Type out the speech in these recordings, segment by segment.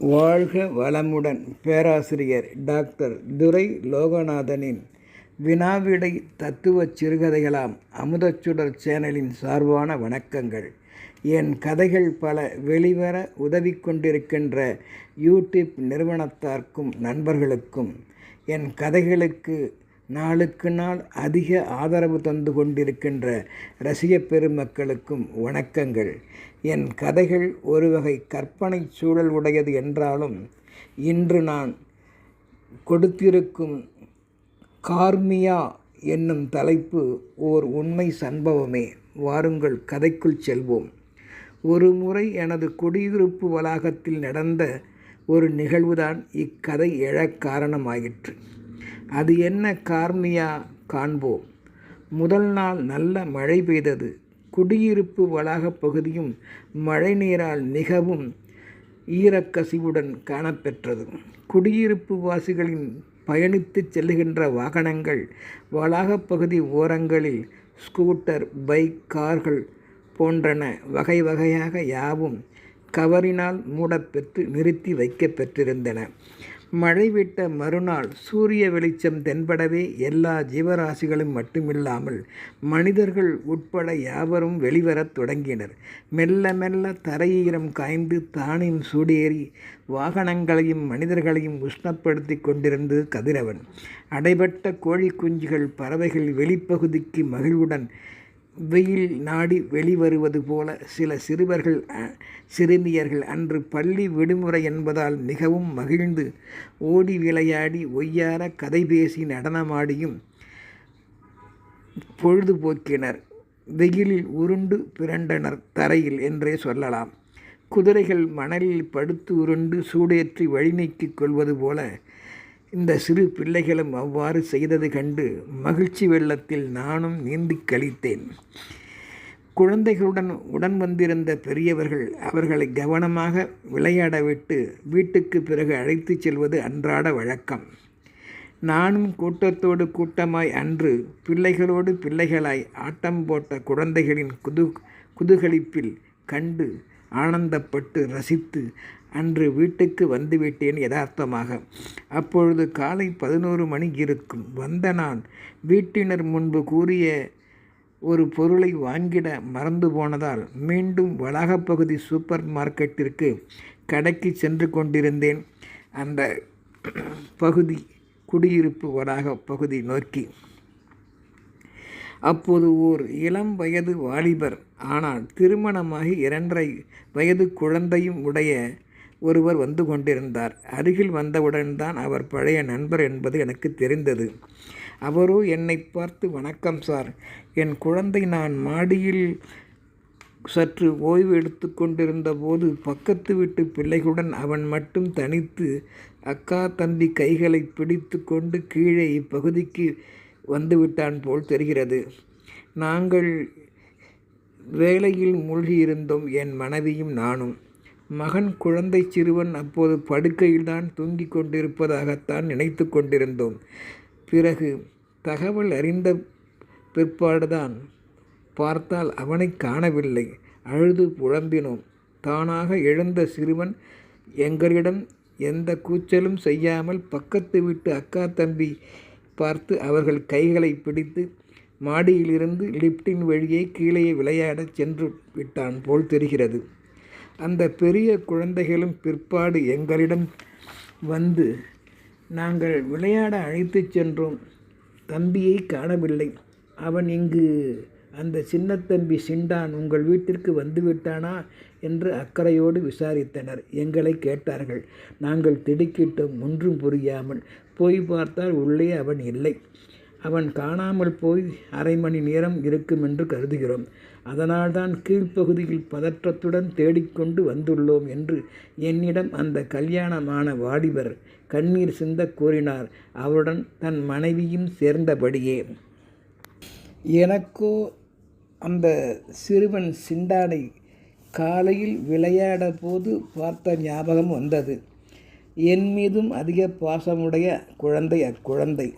வாழ்க வளமுடன் பேராசிரியர் டாக்டர் துரை லோகநாதனின் வினாவிடை தத்துவச் சிறுகதைகளாம் அமுதச்சுடர் சேனலின் சார்பான வணக்கங்கள். என் கதைகள் பல வெளிவர உதவி கொண்டிருக்கின்ற யூடியூப் நிறுவனத்தார்க்கும் நண்பர்களுக்கும் என் கதைகளுக்கு நாளுக்கு நாள் அதிக ஆதரவு தந்து கொண்டிருக்கின்ற ரசிக பெருமக்களுக்கும் வணக்கங்கள். என் கதைகள் ஒரு வகை கற்பனை சூழல் உடையது என்றாலும் இன்று நான் கொடுத்திருக்கும் கார்மியா என்னும் தலைப்பு ஓர் உண்மை சம்பவமே. வாருங்கள் கதைக்குள் செல்வோம். ஒரு முறை எனது குடியிருப்பு வளாகத்தில் நடந்த ஒரு நிகழ்வுதான் இக்கதை எழக் காரணமாயிற்று. அது என்ன கார்மியா காண்போம் முதல் நாள் நல்ல மழை பெய்தது. குடியிருப்பு வளாகப் பகுதியும் மழை நீரால் மிகவும் ஈரக்கசிவுடன் காணப்பெற்றது. குடியிருப்பு வாசிகளின் பயணித்து செல்லுகின்ற வாகனங்கள் வளாகப் பகுதி ஓரங்களில் ஸ்கூட்டர் பைக் கார்கள் போன்றன வகை வகையாக யாவும் கவரினால் மூடப்பெற்று நிறுத்தி வைக்கப்பெற்றிருந்தன. மழை விட்ட மறுநாள் சூரிய வெளிச்சம் தென்படவே எல்லா ஜீவராசிகளும் மட்டுமில்லாமல் மனிதர்கள் உட்பட யாவரும் வெளிவரத் தொடங்கினர். மெல்ல மெல்ல தரையீரம் காய்ந்து தானின் சூடேறி வாகனங்களையும் மனிதர்களையும் உஷ்ணப்படுத்தி கொண்டிருந்தது கதிரவன். அடைபட்ட கோழி குஞ்சுகள் பறவைகள் வெளிப்பகுதிக்கு மகிழ்வுடன் வெயில் நாடி வெளிவருவது போல சில சிறுவர்கள் சிறுமியர்கள் அன்று பள்ளி விடுமுறை என்பதால் மிகவும் மகிழ்ந்து ஓடி விளையாடி ஒய்யார கதை பேசி நடனமாடியும் பொழுதுபோக்கினர் வெயிலில் உருண்டு பிறண்டனர் தரையில் என்றே சொல்லலாம். குதிரைகள் மணலில் படுத்து உருண்டு சூடேற்றி வழி நீக்கிக் கொள்வது போல இந்த சிறு பிள்ளைகளும் அவ்வாறு செய்தது கண்டு மகிழ்ச்சி வெள்ளத்தில் நானும் நீந்தி கழித்தேன். குழந்தைகளுடன் உடன் வந்திருந்த பெரியவர்கள் அவர்களை கவனமாக விளையாட விட்டு வீட்டுக்கு பிறகு அழைத்துச் செல்வது அன்றாட வழக்கம். நானும் கூட்டத்தோடு கூட்டமாய் அன்று பிள்ளைகளோடு பிள்ளைகளாய் ஆட்டம் போட்ட குழந்தைகளின் குது குதூகலிப்பில் கண்டு ஆனந்தப்பட்டு ரசித்து அன்று வீட்டுக்கு வந்துவிட்டேன் யதார்த்தமாக. அப்பொழுது காலை பதினோரு மணி இருக்கும். வந்த நான் வீட்டினர் முன்பு கூறிய ஒரு பொருளை வாங்கிட மறந்து போனதால் மீண்டும் வளாகப்பகுதி சூப்பர் மார்க்கெட்டிற்கு கடைக்கு சென்று கொண்டிருந்தேன். அந்த பகுதி குடியிருப்பு வளாக பகுதி நோக்கி. அப்போது ஓர் இளம் வயது வாலிபர். ஆனால் திருமணமாகி இரண்டரை வயது குழந்தையும் உடைய ஒருவர் வந்து கொண்டிருந்தார். அருகில் வந்தவுடன் தான் அவர் பழைய நண்பர் என்பது எனக்கு தெரிந்தது. அவரோ என்னை பார்த்து வணக்கம் சார். என் குழந்தை நான் மாடியில் சற்று ஓய்வு எடுத்து கொண்டிருந்த போது பக்கத்து வீட்டு பிள்ளைகளுடன் அவன் மட்டும் தனித்து அக்கா தம்பி கைகளை பிடித்து கொண்டு கீழே இப்பகுதிக்கு வந்துவிட்டான் போல் தெரிகிறது. நாங்கள் வேலையில் மூழ்கியிருந்தோம். என் மனைவியும் நானும் மகன் குழந்தை சிறுவன் அப்போது படுக்கையில்தான் தூங்கிக் கொண்டிருப்பதாகத்தான் நினைத்து கொண்டிருந்தோம். பிறகு தகவல் அறிந்த பிற்பாடுதான் பார்த்தால் அவனை காணவில்லை. அழுது புழம்பினோம் தானாக எழுந்த சிறுவன் எங்களிடம் எந்த கூச்சலும் செய்யாமல் பக்கத்து வீட்டு அக்கா தம்பி பார்த்து அவர்கள் கைகளை பிடித்து மாடியிலிருந்து லிப்டின் வழியே கீழே விளையாடச் சென்று விட்டான் போல் தெரிகிறது. அந்த பெரிய குழந்தைகளும் பிற்பாடு எங்களிடம் வந்து நாங்கள் விளையாட அழைத்துச் சென்றோம். தம்பியை காணவில்லை. அவன் இங்கு அந்த சின்னத்தம்பி சிண்டான் உங்கள் வீட்டிற்கு வந்துவிட்டானா என்று அக்கறையோடு விசாரித்தனர். எங்களை கேட்டார்கள். நாங்கள் திடுக்கிட்டோம் ஒன்றும் புரியாமல். போய் பார்த்தால் உள்ளே அவன் இல்லை. அவன் காணாமல் போய் அரை மணி நேரம் இருக்கும் என்று கருதுகிறோம். அதனால்தான் கீழ்ப்பகுதியில் பதற்றத்துடன் தேடிக்கொண்டு வந்துள்ளோம் என்று என்னிடம் அந்த கல்யாணமான வாலிபர் கண்ணீர் சிந்த கூறினார். அவருடன் தன் மனைவியும் சேர்ந்தபடியே. எனக்கோ அந்த சிறுவன் சிண்டானை காலையில் விளையாட போது பார்த்த ஞாபகம் வந்தது. என் மீதும் அதிக பாசமுடைய குழந்தை அக்குழந்தை.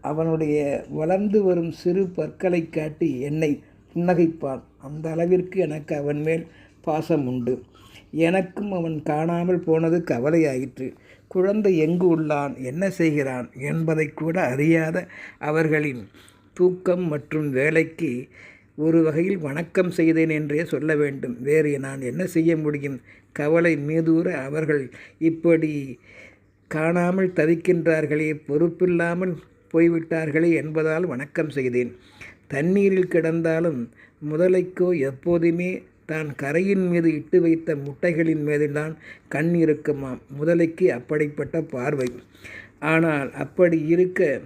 அவனுடைய வளர்ந்து வரும் சிறு பற்களை காட்டி என்னை புன்னகைப்பான். அந்த அளவிற்கு எனக்கு அவன் மேல் பாசம் உண்டு. எனக்கும் அவன் காணாமல் போனது கவலையாயிற்று. குழந்தை எங்கு உள்ளான்? என்ன செய்கிறான்? என்பதை கூட அறியாத அவர்களின் தூக்கம் மற்றும் வேலைக்கு ஒரு வகையில் வணக்கம் செய்தேன் என்றே சொல்ல வேண்டும். வேறு நான் என்ன செய்ய முடியும்? கவலை மீதூர அவர்கள் இப்படி காணாமல் தவிக்கின்றார்களே பொறுப்பில்லாமல் போய்விட்டார்களே என்பதால் வணக்கம் செய்தேன். தண்ணீரில் கிடந்தாலும் முதலைக்கோ எப்போதுமே தான் கரையின் மீது இட்டு வைத்த முட்டைகளின் மீதுதான் கண் இருக்குமாம். முதலைக்கு அப்படிப்பட்ட பார்வை. ஆனால் அப்படி இருக்க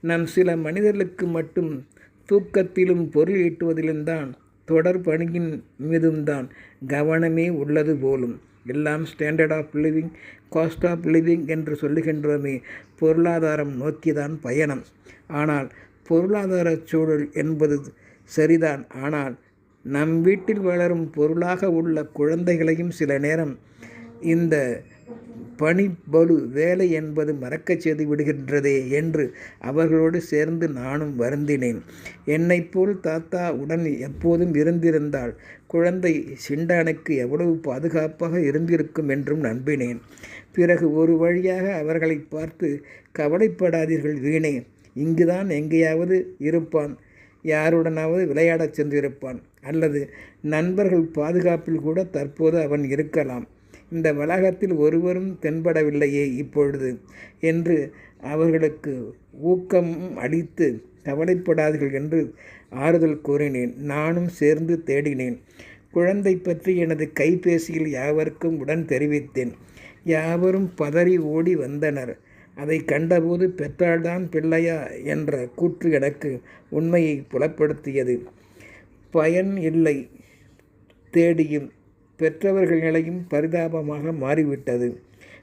நம் சில மனிதர்களுக்கு மட்டும் தூக்கத்திலும் பொருள் ஈட்டுவதிலும் தான் தொடர் பணியின் மீதும் தான் கவனமே உள்ளது போலும். எல்லாம் standard of living cost of living என்று சொல்லுகின்றோமே. பொருளாதாரம் நோக்கிதான் பயணம். ஆனால் பொருளாதார சூழல் என்பது சரிதான். ஆனால் நம் வீட்டில் வளரும் பொருளாக உள்ள குழந்தைகளையும் சில நேரம் இந்த பணிபலு வேலை என்பது மறக்கச் செய்து விடுகின்றதே என்று அவர்களோடு சேர்ந்து நானும் வருந்தினேன். என்னைப் போல் தாத்தா உடன் எப்போதும் இருந்திருந்தால் குழந்தை சிண்டானுக்கு எவ்வளவு பாதுகாப்பாக இருந்திருக்கும் என்றும் நம்பினேன். பிறகு ஒரு வழியாக அவர்களை பார்த்து கவலைப்படாதீர்கள் வீணே இங்குதான் எங்கேயாவது இருப்பான் யாருடனாவது விளையாடச் சென்றிருப்பான் அல்லது நண்பர்கள் பாதுகாப்பில் கூட தற்போது அவன் இருக்கலாம். இந்த வளாகத்தில் ஒருவரும் தென்படவில்லையே இப்பொழுது என்று அவர்களுக்கு ஊக்கம் அளித்து கவலைப்படாதீர்கள் என்று ஆறுதல் கூறினேன். நானும் சேர்ந்து தேடினேன். குழந்தை பற்றி எனது கைபேசியில் யாவருக்கும் உடன் தெரிவித்தேன். யாவரும் பதறி ஓடி வந்தனர். அதை கண்டபோது பெற்றால்தான் பிள்ளையா என்ற கூற்று எனக்கு உண்மையை புலப்படுத்தியது. பயன் இல்லை. தேடியும் பெற்றவர்கள் நிலையும் பரிதாபமாக மாறிவிட்டது.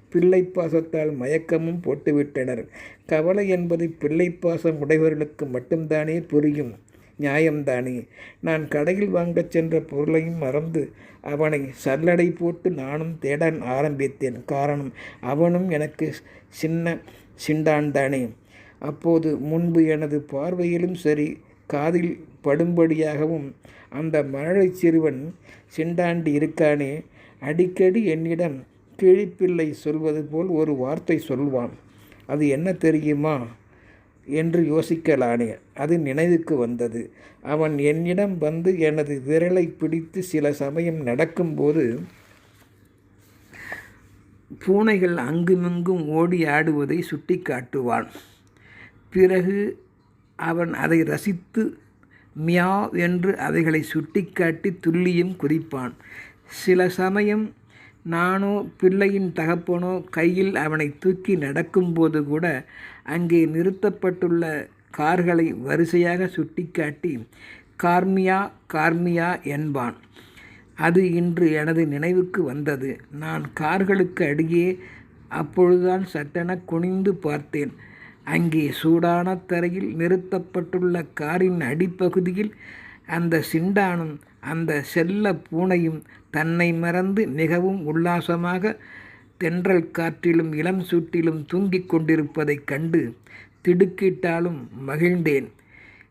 பிள்ளை பாசத்தால் மயக்கமும் போட்டுவிட்டனர். கவலை என்பது பிள்ளை பாசம் உடையவர்களுக்கு மட்டும்தானே புரியும். நியாயம்தானே? நான் கடையில் வாங்கச் சென்ற பொருளையும் மறந்து அவனை சல்லடை போட்டு நானும் தேட ஆரம்பித்தேன். காரணம் அவனும் எனக்கு சின்ன சிண்டான்தானே. அப்போது முன்பு எனது பார்வையிலும் சரி காதில் படும்படியாகவும் அந்த மழலை சிறுவன் சிண்டாண்டி இருக்கானே? அடிக்கடி என்னிடம் கிழிப்பிள்ளை சொல்வது போல் ஒரு வார்த்தை சொல்வான். அது என்ன தெரியுமா? என்று யோசிக்கலானே. அது நினைவுக்கு வந்தது. அவன் என்னிடம் வந்து எனது விரலை பிடித்து சில சமயம் நடக்கும்போது பூனைகள் அங்குமிங்கும் ஓடி ஆடுவதை சுட்டி காட்டுவான் பிறகு அவன் அதை ரசித்து மியா என்று அவைகளை சுட்டிக்காட்டி துல்லியம் குறிப்பான் சில சமயம் நானோ பிள்ளையின் தகப்பனோ கையில் அவனை தூக்கி நடக்கும்போது கூட அங்கே நிறுத்தப்பட்டுள்ள கார்களை வரிசையாக சுட்டிக்காட்டி கார்மியா கார்மியா என்பான். அது இன்று எனது நினைவுக்கு வந்தது. நான் கார்களுக்கு அடியே அப்பொழுதுதான் சட்டென குனிந்து பார்த்தேன். அங்கே சூடான தரையில் நிறுத்தப்பட்டுள்ள காரின் அடிப்பகுதியில் அந்த சிண்டானும் அந்த செல்ல பூனையும் தன்னை மறந்து மிகவும் உல்லாசமாக தென்றல் காற்றிலும் இளம் சூட்டிலும் தூங்கிக் கொண்டிருப்பதைக் கண்டு திடுக்கிட்டாலும் மகிழ்ந்தேன்.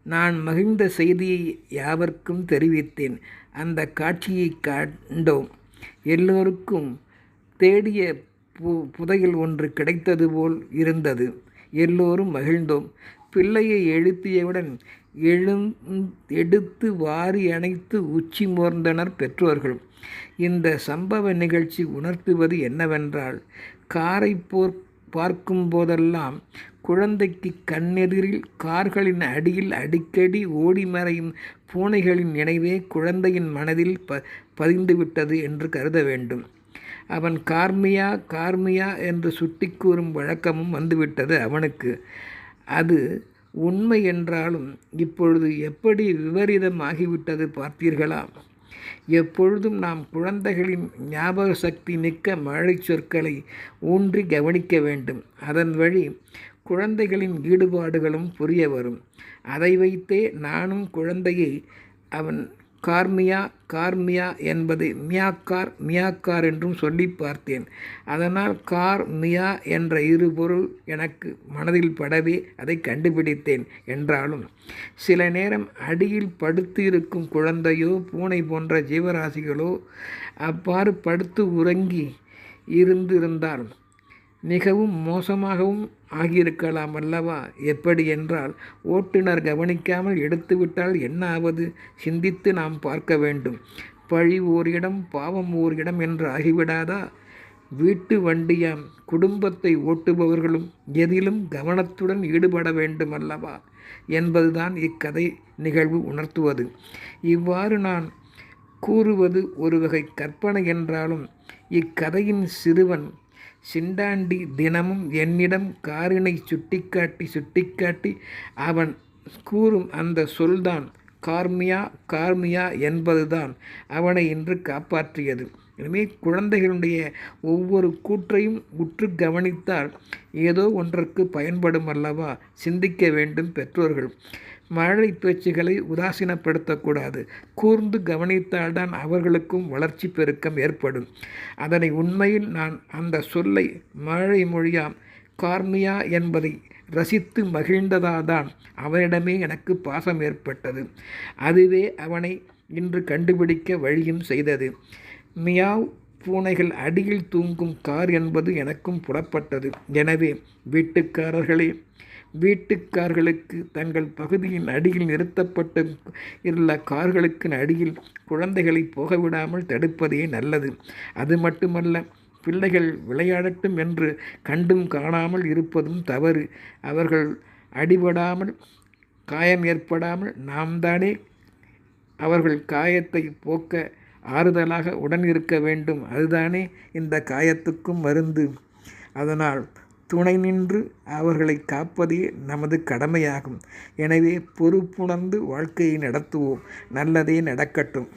நான் மகிழ்ந்த செய்தியை யாவர்க்கும் தெரிவித்தேன். அந்த காட்சியை கண்டோம். எல்லோருக்கும் தேடிய பு புதையல் ஒன்று கிடைத்தது போல் இருந்தது. எல்லோரும் மகிழ்ந்தோம். பிள்ளையை எழுப்பியவுடன் எழுந் எடுத்து வாரி அணைத்து உச்சி மோர்ந்தனர் பெற்றோர்கள். இந்த சம்பவ நிகழ்ச்சி உணர்த்துவது என்னவென்றால் காரை போர் பார்க்கும் போதெல்லாம் குழந்தைக்கு கண்ணெதிரில் கார்களின் அடியில் அடிக்கடி ஓடி மறையும் பூனைகளின் நினைவே குழந்தையின் மனதில் ப பதிந்துவிட்டது என்று கருத வேண்டும். அவன் கார்மியா கார்மியா என்று சுட்டி கூறும் வழக்கமும் வந்துவிட்டது அவனுக்கு. அது உண்மை என்றாலும் இப்பொழுது எப்படி விபரீதமாகிவிட்டது பார்த்தீர்களா? எப்பொழுதும் நாம் குழந்தைகளின் ஞாபக சக்தி மிக்க மழை சொற்களை ஊன்றி கவனிக்க வேண்டும். அதன் வழி குழந்தைகளின் ஈடுபாடுகளும் புரிய வரும். அதை வைத்தே நானும் குழந்தையை அவன் கார்மியா கார்மியா என்பதை மியாக்கார் மியாக்கார் என்றும் சொல்லி பார்த்தேன். அதனால் கார் மியா என்ற இரு பொருள் எனக்கு மனதில் படவே அதை கண்டுபிடித்தேன் என்றாலும் சில நேரம் அடியில் படுத்து இருக்கும் குழந்தையோ பூனை போன்ற ஜீவராசிகளோ அவ்வாறு படுத்து உறங்கி இருந்திருந்தால் மிகவும் மோசமாகவும் ஆகியிருக்கலாம் அல்லவா? எப்படி என்றால் ஓட்டுநர் கவனிக்காமல் எடுத்துவிட்டால் என்ன ஆவது சிந்தித்து நாம் பார்க்க வேண்டும். பழி ஓரிடம் பாவம் ஓரிடம் என்று ஆகிவிடாதா? வீட்டு வண்டியாம் குடும்பத்தை ஓட்டுபவர்களும் எதிலும் கவனத்துடன் ஈடுபட வேண்டும் அல்லவா? என்பதுதான் இக்கதை நிகழ்வு உணர்த்துவது. இவ்வாறு நான் கூறுவது ஒரு வகை கற்பனை என்றாலும் இக்கதையின் சிறுவன் சிண்டாண்டி தினமும் என்னிடம் காரினை சுட்டிக்காட்டி சுட்டிக்காட்டி அவன் கூறும் அந்த சொல்தான் கார்மியா கார்மியா என்பதுதான் அவனை இன்று காப்பாற்றியது. எனவே குழந்தைகளுடைய ஒவ்வொரு கூற்றையும் உற்று கவனித்தால் ஏதோ ஒன்றுக்கு பயன்படும் அல்லவா? சிந்திக்க வேண்டும் பெற்றோர்கள். மழை பேச்சுகளை உதாசீனப்படுத்தக்கூடாது. கூர்ந்து கவனித்தால்தான் அவர்களுக்கும் வளர்ச்சி பெருக்கம் ஏற்படும். அதனை உண்மையில் நான் அந்த சொல்லை மழை மொழியாம் கார்மியா என்பதை ரசித்து மகிழ்ந்ததாதான் அவனிடமே எனக்கு பாசம் ஏற்பட்டது. அதுவே அவனை இன்று கண்டுபிடிக்க வழியும் செய்தது. மியாவ் பூனைகள் அடியில் தூங்கும் கார் என்பது எனக்கும் புறப்பட்டது எனவே வீட்டுக்காரர்களே வீட்டுக்கார்களுக்கு தங்கள் பகுதியின் அடியில் நிறுத்தப்பட்டு உள்ள கார்களுக்கு அடியில் குழந்தைகளை போகவிடாமல் தடுப்பதே நல்லது. அது மட்டுமல்ல பிள்ளைகள் விளையாடட்டும் என்று கண்டும் காணாமல் இருப்பதும் தவறு. அவர்கள் அடிபடாமல் காயம் ஏற்படாமல் நாம் தானே அவர்கள் காயத்தை போக்க ஆறுதலாக உடன் இருக்க வேண்டும். அதுதானே இந்த காயத்துக்கும் மருந்து. அதனால் துணை நின்று அவர்களை காப்பதே நமது கடமையாகும். எனவே பொறுப்புணர்ந்து வாழ்க்கையை நடத்துவோம். நல்லதே நடக்கட்டும்.